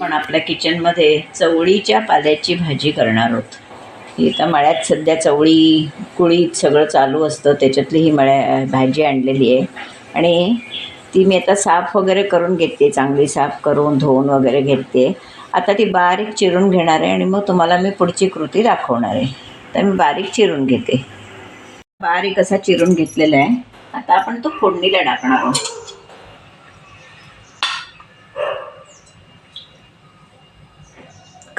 आपण आपल्या किचनमध्ये चवळीच्या पाल्याची भाजी करणार आहोत. ही तर मळ्यात सध्या चवळी कुळीत सगळं चालू असतं. त्याच्यातली ही मळ्या भाजी आणलेली आहे. आणि ती मी आता साफ वगैरे करून घेते चांगली साफ करून धुवून वगैरे घेते. आता ती बारीक चिरून घेणार आहे आणि मग तुम्हाला मी पुढची कृती दाखवणार आहे. तर मी बारीक चिरून घेते. बारीक असा चिरून घेतलेला आहे. आता आपण तो फोडणीला टाकणार आहोत.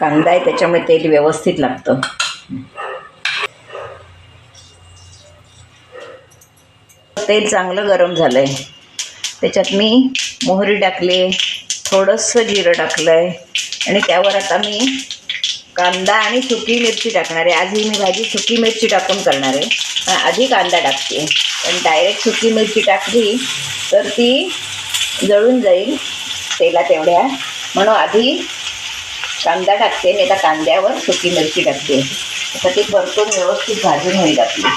कांदा आहे त्याच्यामुळे तेल व्यवस्थित लागतं. तेल चांगलं गरम झालं आहे त्याच्यात मी मोहरी टाकली थोडंसं जिरं टाकलं आहे आणि त्यावर आता मी कांदा आणि सुकी मिरची टाकणार आहे. आज ही मी भाजी सुकी मिरची टाकून करणार आहे. पण आधी कांदा टाकते. पण डायरेक्ट सुकी मिरची टाकली तर ती जळून जाईल तेला तेवढ्या म्हणून आधी कांदा टाकते मी आता कांद्यावर सुकी मिरची टाकते. आता ती परतून व्यवस्थित भाजून होईल आपली.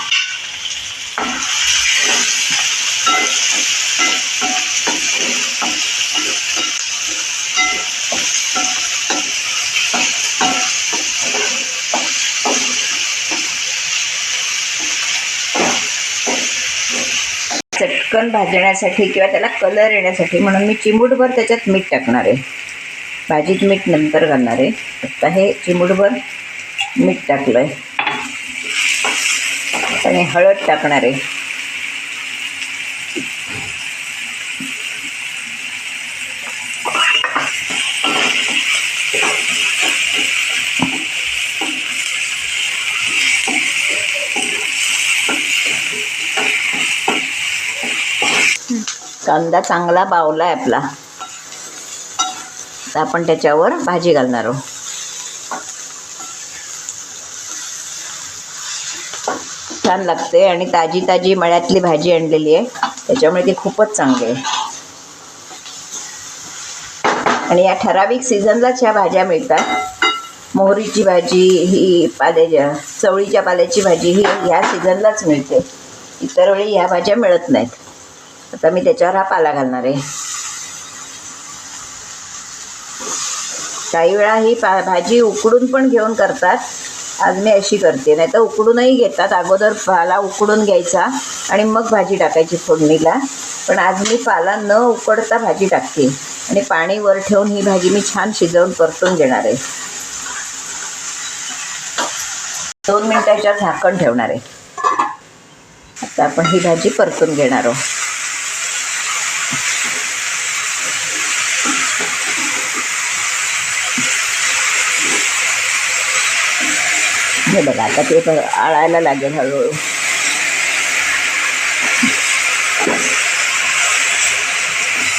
चटकन भाजण्यासाठी किंवा त्याला कलर येण्यासाठी म्हणून मी चिमूटभर त्याच्यात मीठ टाकणार आहे. भाजीत मीठ नंतर घालणार आहे. आता हे चिमूटभर मीठ टाकलं आहे आणि हळद टाकणार आहे. कांदा चांगला बावला आहे आपला. तर आपण त्याच्यावर भाजी घालणार आहोत. छान लागते आणि ताजी ताजी मळ्यातली भाजी आणलेली आहे. त्याच्यामुळे ती खूपच चांगली आहे. आणि या ठराविक सीझनलाच ह्या भाज्या मिळतात. मोहरीची भाजी ही पाल्याच्या चवळीच्या पाल्याची भाजी ही ह्या सीझनलाच मिळते. इतर वेळी ह्या भाज्या मिळत नाहीत. आता मी त्याच्यावर हा पाला घालणार आहे. काही वेळा ही पा भाजी उकडून पण घेऊन करतात. आज मी अशी करते. नाही तर उकडूनही घेतात. अगोदर पाला उकडून घ्यायचा आणि मग भाजी टाकायची फोडणीला. पण आज मी पाला न उकडता भाजी टाकते. आणि पाणी वर ठेवून ही भाजी मी छान शिजवून परतून घेणार आहे. दोन मिनटाच्या झाकण ठेवणार आहे. आता आपण ही भाजी परतून घेणार आहोत. हे बघा आता ते ब- आळायला लागेल हळूहळू.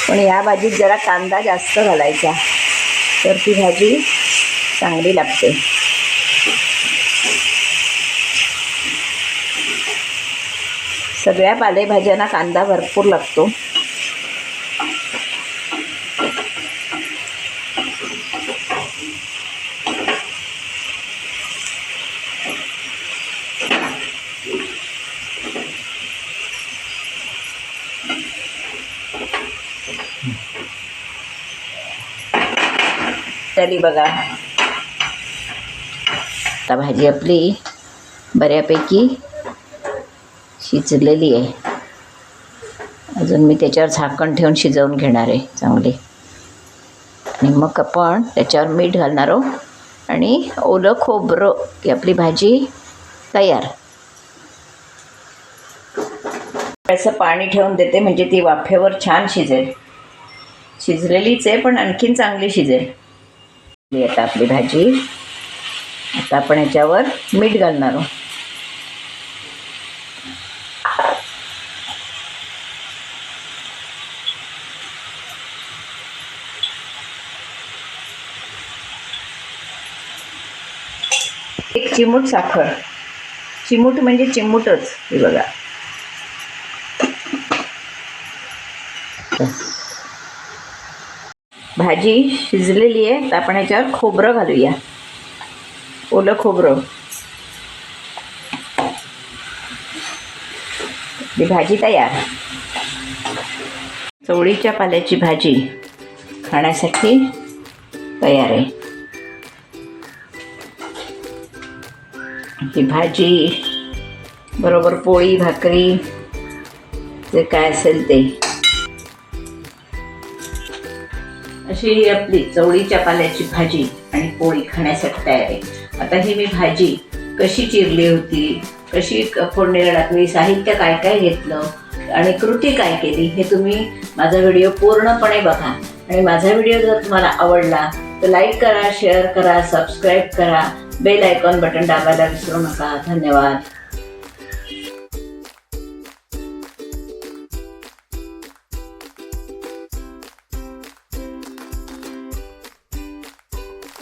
पण या भाजीत जरा कांदा जास्त घालायचा. तर ती भाजी चांगली लागते. सगळ्या पालेभाज्यांना कांदा भरपूर लागतो. झाली बघा. आता भाजी आपली बऱ्यापैकी शिजलेली आहे. अजून मी त्याच्यावर झाकण ठेवून शिजवून घेणार आहे चांगली. आणि मग आपण त्याच्यावर मीठ घालणार आहोत. आणि ओलं खोबरं की आपली भाजी तयार. असं पाणी ठेवून देते म्हणजे ती वाफेवर छान शिजेल. शिजलेलीच आहे पण आणखीन चांगली शिजेल. ही आता आपली भाजी. आता आपण याच्यावर मीठ घालणार आहोत. एक चिमूट साखर. चिमूट म्हणजे चिमूटच हे बघा. भाजी शिजलेली आहे. तर आपण याच्यावर खोबरं घालूया. ओलं खोबरं. भाजी तयार. चवळीच्या पाल्याची भाजी खाण्यासाठी तयार आहे. ही भाजी बरोबर पोळी भाकरी जे काय असेल ते. अशी ही आपली चवळीच्या पाल्याची भाजी आणि पोळी खाण्यासाठी तयार आहे. आता ही मी भाजी कशी चिरली होती कशी क- फोडणीला टाकली साहित्य काय काय घेतलं आणि कृती काय केली हे तुम्ही माझा व्हिडिओ पूर्णपणे बघा. आणि माझा व्हिडिओ जर तुम्हाला आवडला तर लाईक करा शेअर करा सबस्क्राईब करा. बेल आयकॉन बटन दाबायला विसरू नका. धन्यवाद.